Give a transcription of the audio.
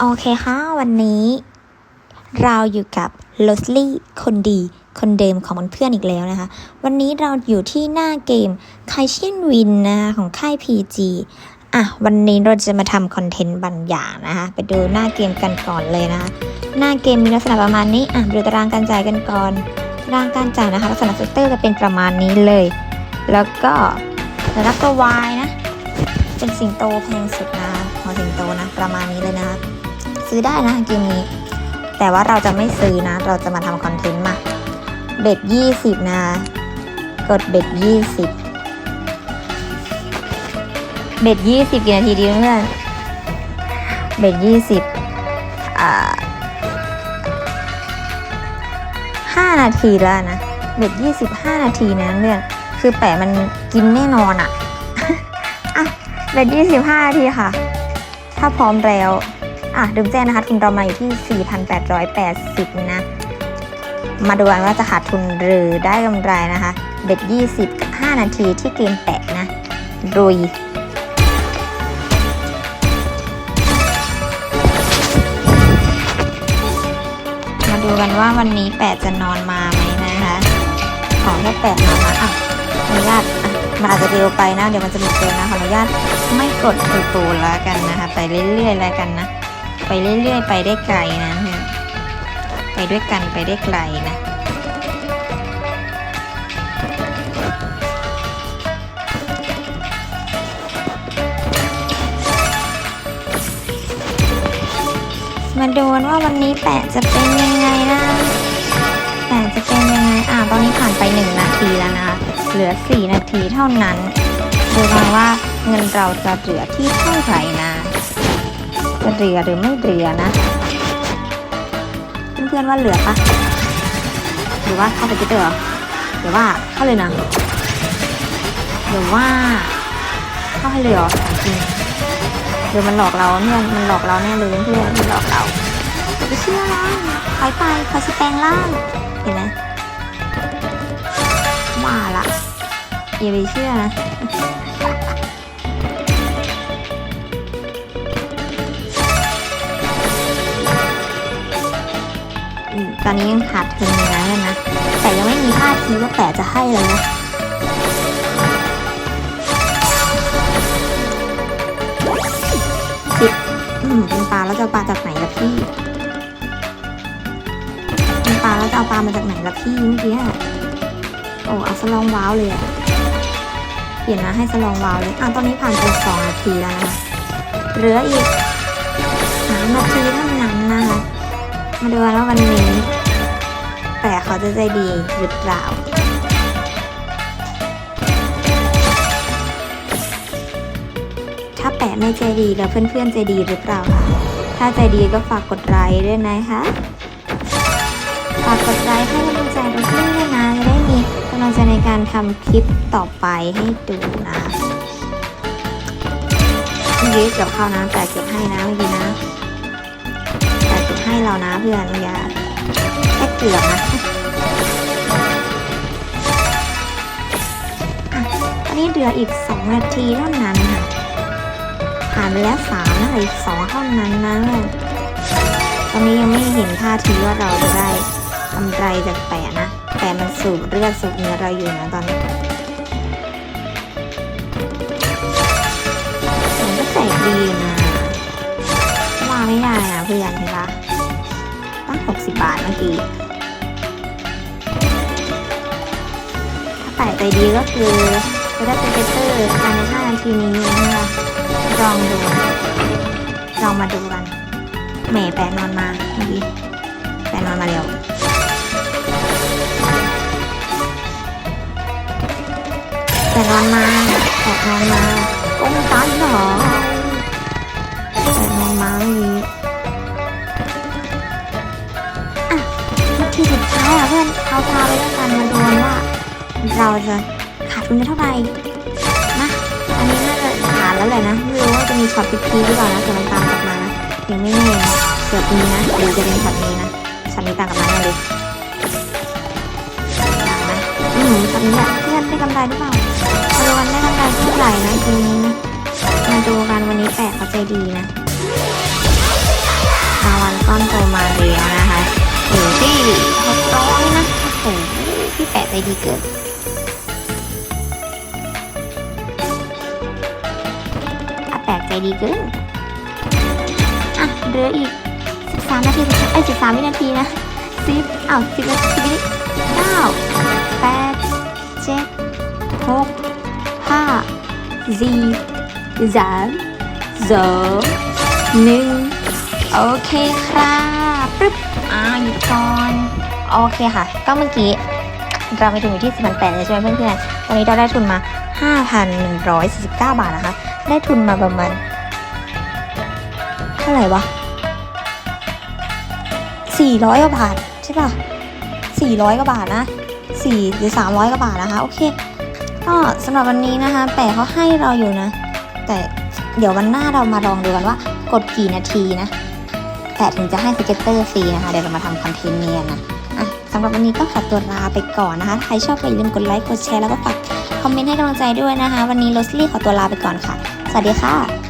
โอเคค่ะ วันนี้เราอยู่กับลอสลี่คนดีคนเดิมของเพื่อนอีกแล้วนะคะ วันนี้เราอยู่ที่หน้าเกมไคเชียนวินนะคะของค่าย PG อะ วันนี้เราจะมาทำคอนเทนต์บางอย่างนะคะ ไปดูหน้าเกมกันก่อนเลยนะคะ หน้าเกมมีลักษณะประมาณนี้ อะ ดูตารางการจ่ายกันก่อนตารางการจ่ายนะคะ ลักษณะเซตเตอร์จะเป็นประมาณนี้เลย แล้วก็รับตัว Y นะ เป็นสิงโตแพงสุดนะ ของสิงโตนะ ประมาณนี้เลยนะคะ ซื้อได้นะเกมนี้ แต่ว่าเราจะไม่ซื้อนะ เราจะมาทำคอนเทนต์มา เบ็ดยี่สิบนะ กดเบ็ดยี่สิบเบ็ดยี่สิบกี่นาทีดีเพื่อน เบ็ดยี่สิบอ่าห้านาทีแล้วนะ เบ็ดยี่สิบห้านาทีนะเพื่อน คือแปะมันกินแน่นอนอะอะ เบ็ดยี่สิบห้านาทีค่ะ ถ้าพร้อมแล้ว อะลืมแจ้งนะคะทุนเรามาอยู่ที่ 4,880 นะ มาดูกันว่าจะขาดทุนหรือได้กำไรนะคะเบ็ด20 5 นาทีที่เกมแปะนะรุยมาดูกันว่าวันนี้แปะจะนอนมาไหมนะคะ ขอแค่แปะนอนมาอะอนุญาตอะมันอาจจะเร็วไปนะ เดี๋ยวมันจะมีเกินนะ ขออนุญาตไม่กดตูๆแล้วกันนะคะ ไปเรื่อยๆแล้วกันนะ ไปเรื่อยๆ ไปได้ไกลนะไปด้วยกันไปได้ไกลนะมาดูกันว่าวันนี้แปะจะเป็นยังไงนะแปะจะเป็นยังไง อ่าตอนนี้ผ่านไปหนึ่งนาทีแล้วนะคะ เหลือสี่นาทีเท่านั้น ดูกันว่าเงินเราจะเหลือที่เท่าไหร่นะ จะเหลือหรือไม่เหลือนะ เพื่อนๆว่าเหลือปะหรือว่าเข้าไปคิดเถอะหรือว่าเข้าเลยนะหรือว่าเข้าให้เลยเหรอจริงเดี๋ยวมันหลอกเราเพื่อนมันหลอกเราแน่เลยเพื่อนมันหลอกเราอย่าไปเชื่อนะไปไปเขาสิแปลงร่างเห็นไหมว่าละอย่าไปเชื่อนะ อืมตอนนี้ยังขาดทุนอยู่นะเนี่ยนะ แต่ยังไม่มีท่าทีว่าแปะจะให้เลยนะสิบอืมเป็นปลาแล้วจะปลาจากไหนล่ะพี่เป็นปลาแล้วจะเอาปลามาจากไหนล่ะพี่เมื่อกี้โอ้เอาสลองว้าวเลยอะเปลี่ยนนะให้สลองว้าวเลยอะตอนนี้ผ่านไปสองนาทีแล้วนะคะเหลืออีกสามนาทีเท่านั้นนะคะมาดูกันว่าวันนี้ แต่เขาจะใจดีหรือเปล่า ถ้าแปะไม่ใจดีแล้วเพื่อนๆใจดีหรือเปล่าคะถ้าใจดีก็ฝากกดไลค์ด้วยนะคะฝากกดไลค์ให้กำลังใจเราด้วยนะจะได้มีกำลังใจในการทำคลิปต่อไปให้ดูนะเมื่อกี้เกี่ยวข้าวนะแต่เก็บให้นะเมื่อกี้นะ ให้เรานะเพื่อนอย่าแค่เกือบนะอะตอนนี้เหลืออีก 2 นาทีเท่านั้นค่ะ ผ่านไปแล้ว3นะเหลืออีก2เท่านั้นนะตอนนี้ยังไม่เห็นท่าทีว่าเราจะได้กำไรจากแปะนะ แต่มันสูบเลือดสูบเนื้อเราอยู่นะตอนนี้มันก็แตกดีนะว่าไม่ได้นะเพื่อนเ60 บาทเมื่อกี้ถ้าแปะใจดีก็คือจะได้เป็นเกเตอร์ภายใน5นาทีนี้นะคะลองดูลองมาดูกันแหมแปะนอนมาเมื่อกี้แปะนอนมาเร็วแปะนอนมาแปะนอนมาโอ้ยตายเหรอ เราจะขาดทุนไปเท่าไหร่นะอันนี้น่าจะขาดแล้วแหละนะไม่รู้ว่าจะมีช็อตพีคๆหรือเปล่านะแต่มันตามกลับมานะยังไม่แน่เกือบมีนะหรือจะเป็นช็อตนี้นะช็อตนี้ตามกลับมาเลยดังนะอืมช็อตนี้แหละเพื่อนได้กำไรหรือเปล่ามาดูกันได้กำไรเท่าไหร่นะทีนี้นะมาดูกันวันนี้แปะเขาใจดีนะพลวันก้อนโตมาเรียนะคะอยู่ที่หกร้อยนะโอ้โหพี่แปะใจดีเกิน ดีเกิน อะเหลืออีก 13 นาทีสุดท้ายเอ้13 วินาทีนะสิบอ้าวสิบนาทีสิบวิเก้าแปดเจ็ดหกห้าสี่สามสองหนึ่งโอเคครับปึ๊บอ่าหยุดก่อนโอเคค่ะ ก็เมื่อกี้เราไปถึงอยู่ที่4 8 0 0เลยใช่ไหมเพื่อนๆตอนนี้เราได้ทุนมา 5,149 บาทนะคะ ได้ทุนมาประมาณเท่าไหร่วะ400กว่าบาทใช่ป่ะ400กว่าบาทนะ4หรือ300กว่าบาทนะคะ โอเค ก็สำหรับวันนี้นะคะแปะเขาให้เราอยู่นะ แต่เดี๋ยววันหน้าเรามาลองดูกันว่ากดกี่นาทีนะแต่ถึงจะให้สเก็ตเตอร์ฟรีนะคะ เดี๋ยวเรามาทำคอนเทนต์เนียนนะอะสำหรับวันนี้ก็ขอตัวลาไปก่อนนะคะ ใครชอบก็อย่าลืมกดไลค์ กดแชร์ แล้วก็ฝากคอมเมนต์ให้กำลังใจด้วยนะคะ วันนี้โรสลี่ขอตัวลาไปก่อนค่ะ สวัสดีค่ะ